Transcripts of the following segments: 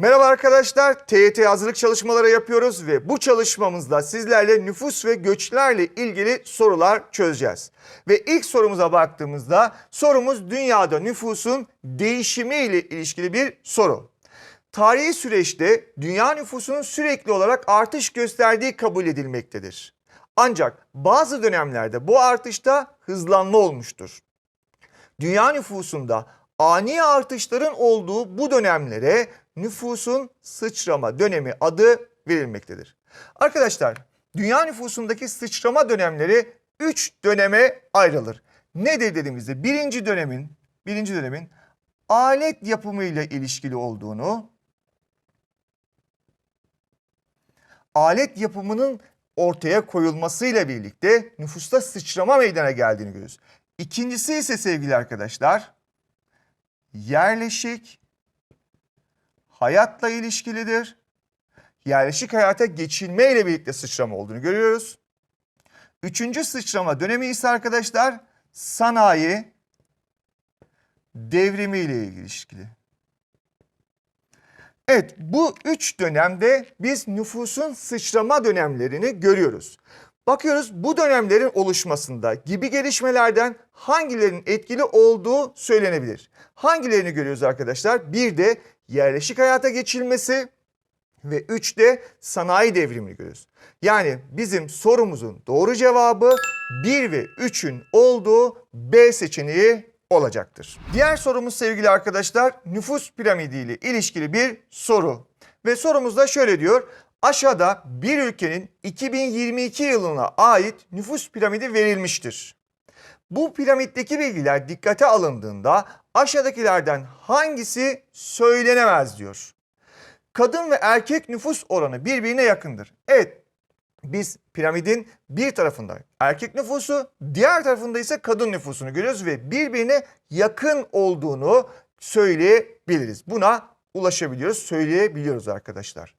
Merhaba arkadaşlar, TYT hazırlık çalışmaları yapıyoruz ve bu çalışmamızda sizlerle nüfus ve göçlerle ilgili sorular çözeceğiz. Ve ilk sorumuza baktığımızda sorumuz dünyada nüfusun değişimi ile ilişkili bir soru. Tarihi süreçte dünya nüfusunun sürekli olarak artış gösterdiği kabul edilmektedir. Ancak bazı dönemlerde bu artışta hızlanma olmuştur dünya nüfusunda ani artışların olduğu bu dönemlere nüfusun sıçrama dönemi adı verilmektedir. Arkadaşlar dünya nüfusundaki sıçrama dönemleri 3 döneme ayrılır. Nedir dediğimizde birinci dönemin birinci dönemin alet yapımıyla ilişkili olduğunu, alet yapımının ortaya koyulmasıyla birlikte nüfusta sıçrama meydana geldiğini görüyoruz. İkincisi ise sevgili arkadaşlar yerleşik hayatla ilişkilidir. Yerleşik hayata geçilme ile birlikte sıçrama olduğunu görüyoruz. Üçüncü sıçrama dönemi ise arkadaşlar sanayi devrimi ile ilişkili. Evet bu üç dönemde biz nüfusun sıçrama dönemlerini görüyoruz. Bakıyoruz bu dönemlerin oluşmasında gibi gelişmelerden hangilerinin etkili olduğu söylenebilir. Hangilerini görüyoruz arkadaşlar? Bir de yerleşik hayata geçilmesi ve üç de sanayi devrimini görüyoruz. Yani bizim sorumuzun doğru cevabı 1 ve 3'ün olduğu B seçeneği olacaktır. Diğer sorumuz sevgili arkadaşlar nüfus piramidi ile ilişkili bir soru. Ve sorumuzda şöyle diyor. Aşağıda bir ülkenin 2022 yılına ait nüfus piramidi verilmiştir. Bu piramitteki bilgiler dikkate alındığında aşağıdakilerden hangisi söylenemez diyor. Kadın ve erkek nüfus oranı birbirine yakındır. Evet biz piramidin bir tarafında erkek nüfusu, diğer tarafında ise kadın nüfusunu görüyoruz ve birbirine yakın olduğunu söyleyebiliriz. Buna ulaşabiliyoruz, söyleyebiliyoruz arkadaşlar.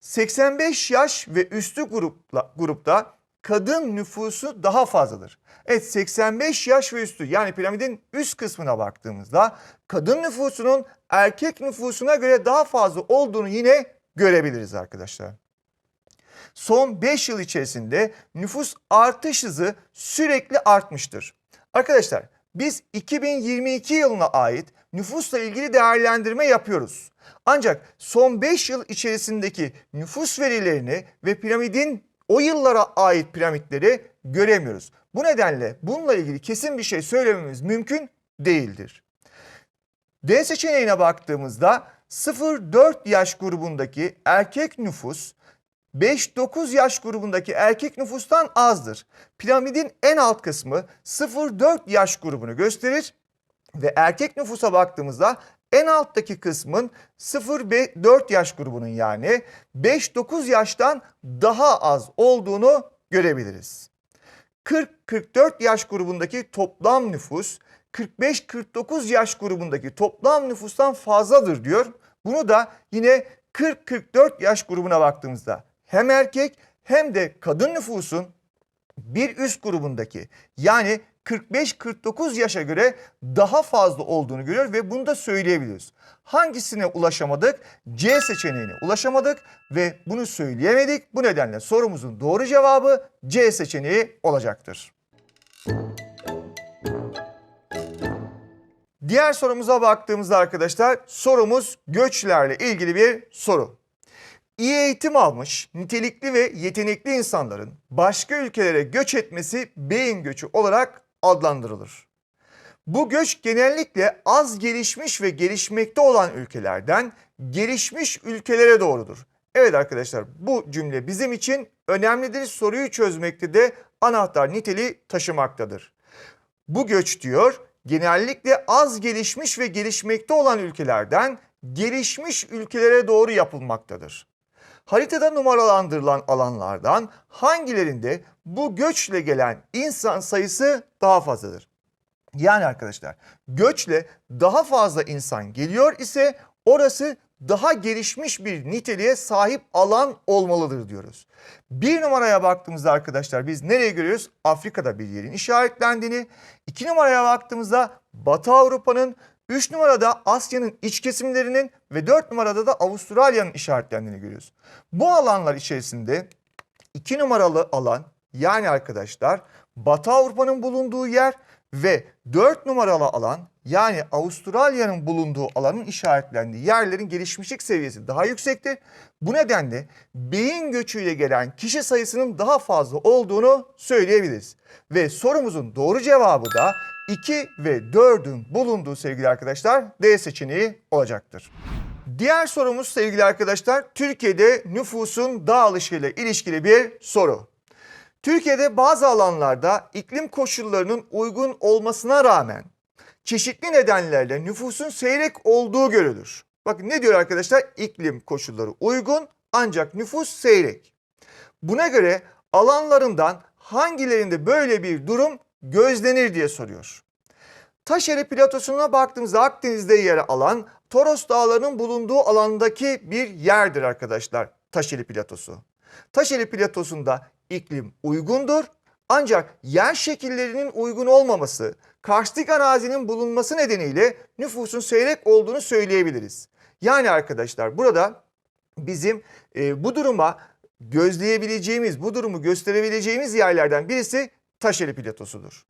85 yaş ve üstü grupla, grupta kadın nüfusu daha fazladır. Evet 85 yaş ve üstü yani piramidin üst kısmına baktığımızda kadın nüfusunun erkek nüfusuna göre daha fazla olduğunu yine görebiliriz arkadaşlar. Son 5 yıl içerisinde nüfus artış hızı sürekli artmıştır. Arkadaşlar biz 2022 yılına ait nüfusla ilgili değerlendirme yapıyoruz. Ancak son 5 yıl içerisindeki nüfus verilerini ve piramidin o yıllara ait piramitleri göremiyoruz. Bu nedenle bununla ilgili kesin bir şey söylememiz mümkün değildir. D seçeneğine baktığımızda 0-4 yaş grubundaki erkek nüfus 5-9 yaş grubundaki erkek nüfustan azdır. Piramidin en alt kısmı 0-4 yaş grubunu gösterir ve erkek nüfusa baktığımızda en alttaki kısmın 0-4 yaş grubunun yani 5-9 yaştan daha az olduğunu görebiliriz. 40-44 yaş grubundaki toplam nüfus 45-49 yaş grubundaki toplam nüfustan fazladır diyor. Bunu da yine 40-44 yaş grubuna baktığımızda hem erkek hem de kadın nüfusun bir üst grubundaki yani 45-49 yaşa göre daha fazla olduğunu görüyor ve bunu da söyleyebiliyoruz. Hangisine ulaşamadık? C seçeneğine ulaşamadık ve bunu söyleyemedik. Bu nedenle sorumuzun doğru cevabı C seçeneği olacaktır. Diğer sorumuza baktığımızda arkadaşlar sorumuz göçlerle ilgili bir soru. İyi eğitim almış, nitelikli ve yetenekli insanların başka ülkelere göç etmesi beyin göçü olarak adlandırılır. Bu göç genellikle az gelişmiş ve gelişmekte olan ülkelerden gelişmiş ülkelere doğrudur. Evet arkadaşlar bu cümle bizim için önemlidir. Soruyu çözmekte de anahtar niteliği taşımaktadır. Bu göç diyor genellikle az gelişmiş ve gelişmekte olan ülkelerden gelişmiş ülkelere doğru yapılmaktadır. Haritada numaralandırılan alanlardan hangilerinde bu göçle gelen insan sayısı daha fazladır? Yani arkadaşlar göçle daha fazla insan geliyor ise orası daha gelişmiş bir niteliğe sahip alan olmalıdır diyoruz. Bir numaraya baktığımızda arkadaşlar biz nereye görüyoruz? Afrika'da bir yerin işaretlendiğini. İki numaraya baktığımızda Batı Avrupa'nın 3 numarada Asya'nın iç kesimlerinin ve 4 numarada da Avustralya'nın işaretlendiğini görüyoruz. Bu alanlar içerisinde 2 numaralı alan yani arkadaşlar Batı Avrupa'nın bulunduğu yer ve 4 numaralı alan yani Avustralya'nın bulunduğu alanın işaretlendiği yerlerin gelişmişlik seviyesi daha yüksektir. Bu nedenle beyin göçüyle gelen kişi sayısının daha fazla olduğunu söyleyebiliriz. Ve sorumuzun doğru cevabı da 2 ve 4'ün bulunduğu sevgili arkadaşlar D seçeneği olacaktır. Diğer sorumuz sevgili arkadaşlar Türkiye'de nüfusun dağılışıyla ilişkili bir soru. Türkiye'de bazı alanlarda iklim koşullarının uygun olmasına rağmen çeşitli nedenlerle nüfusun seyrek olduğu görülür. Bakın ne diyor arkadaşlar? İklim koşulları uygun ancak nüfus seyrek. Buna göre alanlarından hangilerinde böyle bir durum gözlenir diye soruyor. Taşeri platosuna baktığımızda Akdeniz'de yer alan Toros Dağları'nın bulunduğu alandaki bir yerdir arkadaşlar Taşeri platosu. Taşeri platosunda iklim uygundur ancak yer şekillerinin uygun olmaması, karstik arazinin bulunması nedeniyle nüfusun seyrek olduğunu söyleyebiliriz. Yani arkadaşlar burada bizim e, bu duruma gözleyebileceğimiz, bu durumu gösterebileceğimiz yerlerden birisi Taşeri platosudur.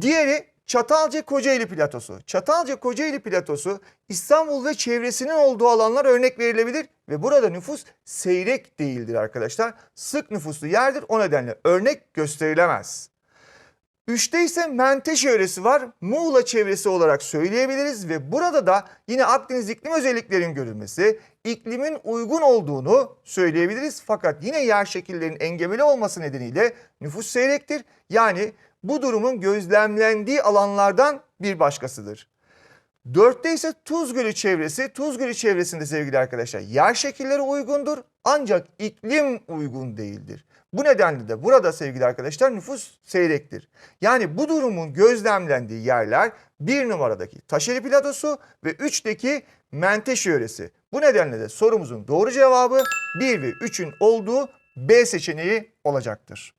Diğeri Çatalca Kocaeli platosu. Çatalca Kocaeli platosu İstanbul ve çevresinin olduğu alanlar örnek verilebilir ve burada nüfus seyrek değildir arkadaşlar. Sık nüfuslu yerdir o nedenle örnek gösterilemez. Üçte ise Menteşe yöresi var. Muğla çevresi olarak söyleyebiliriz ve burada da yine Akdeniz iklim özelliklerinin görülmesi, iklimin uygun olduğunu söyleyebiliriz. Fakat yine yer şekillerinin engebeli olması nedeniyle nüfus seyrektir. Yani bu durumun gözlemlendiği alanlardan bir başkasıdır. Dörtte ise Tuz Gölü çevresi. Tuz Gölü çevresinde sevgili arkadaşlar yer şekilleri uygundur ancak iklim uygun değildir. Bu nedenle de burada sevgili arkadaşlar nüfus seyrektir. Yani bu durumun gözlemlendiği yerler bir numaradaki Taşeli Platosu ve 3'teki Menteşe yöresi. Bu nedenle de sorumuzun doğru cevabı 1 ve 3'ün olduğu B seçeneği olacaktır.